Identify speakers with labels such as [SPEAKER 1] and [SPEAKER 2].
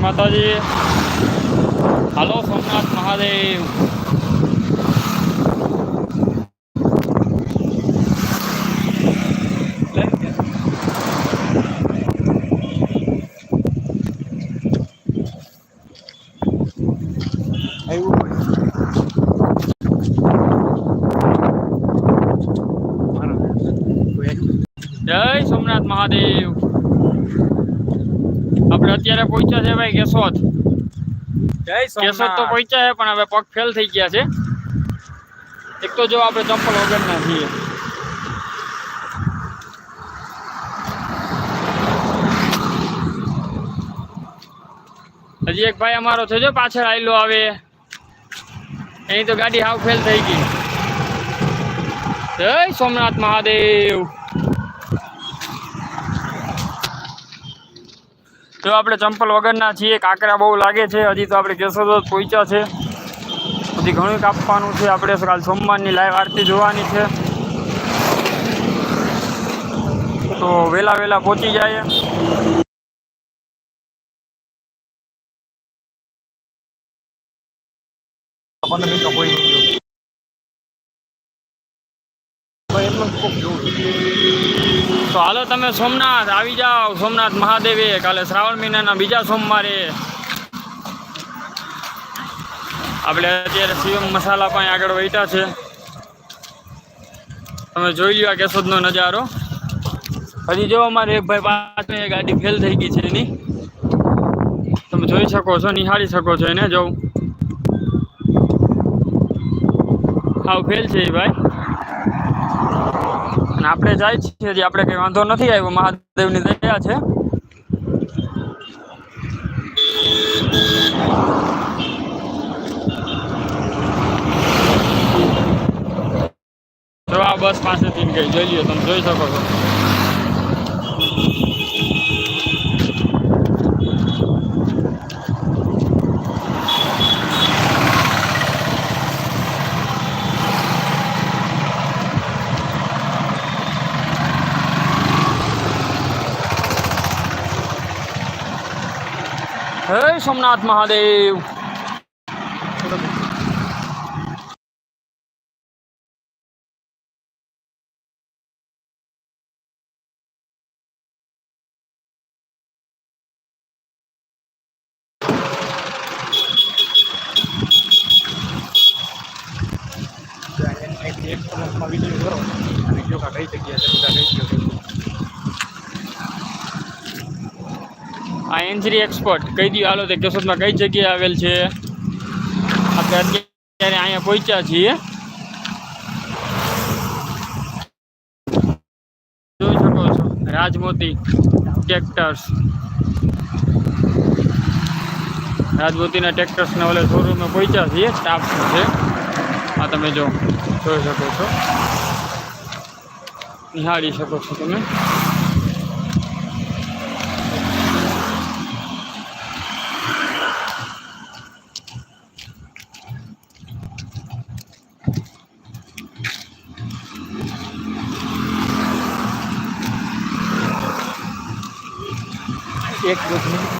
[SPEAKER 1] માતાજી હાલો સોમનાથ મહાદેવ જય સોમનાથ મહાદેવ આપણે અત્યારે પહોંચ્યા છે ભાઈ કેશોદ.
[SPEAKER 2] જય
[SPEAKER 1] કેશોદ તો પહોંચ્યા છે પણ હવે પગ ફેલ થઈ ગયા છે. એક તો જો આપણે ચંપલ વગરના છીએ. હજી એક ભાઈ અમારો છે જો પાછળ આવેલો આવે. એની તો ગાડી હાવ ફેલ થઈ ગઈ. જય સોમનાથ મહાદેવ. જો આપણે ચંપલ વગરના છીએ, કાંકરા બહુ લાગે છે, હજી તો આપણે કેશોદ પહોંચ્યા છે. હજી ઘણું કાપવાનું છે, આપણે કાલ સોમવારની લાઈવ આરતી જોવાની છે. તો વહેલા વહેલા પહોંચી જાય
[SPEAKER 2] પંદર મિનિટનો કોઈ નહીં.
[SPEAKER 1] તો હાલો તમે સોમનાથ આવી જાઓ. સોમનાથ મહાદેવે. કાલે શ્રાવણ મહિનાના બીજા સોમવારે. આપણે અત્યારે શિવમ મસાલા પણ આગળ વહીટા છે. તમે જોઈ લ્યો આ કેશોદનો નજારો. હજી જો અમારે એક ભાઈ પાસે ગાડી ફેલ થઈ ગઈ છે એની. તમે જોઈ શકો છો, નિહાળી શકો છો એને. જવું હાવ ફેલ છે એ ભાઈ. અને આપણે જાય છીએ હજી આપણે કંઈ વાંધો નથી આવ્યો. મહાદેવની દયા છે. જો આ બસ પાસેથી ગઈ. જોઈ લ્યો, તમે જોઈ શકો છો. હે સોમનાથ મહાદેવ
[SPEAKER 2] એક કલાકમાં વીડિયો કરો અને કયો કઈ જગ્યાએ છે બધા કઈ ગયો
[SPEAKER 1] આ એન્જરી એક્સપર્ટ કહી દઉં હાલો, તે કેશોદમાં કઈ જગ્યાએ આવેલ છે? આપણે અત્યારે અહીંયા પહોંચ્યા છીએ. જોઈ શકો છો, રાજમોતી ટ્રેક્ટર્સ રાજમોતીના ટ્રેક્ટર્સના ઓલે શોરૂમે પહોંચ્યા છીએ સ્ટાફ છે. આ તમે જો, જોઈ શકો છો. નિહાળી શકો છો તમે.
[SPEAKER 2] એક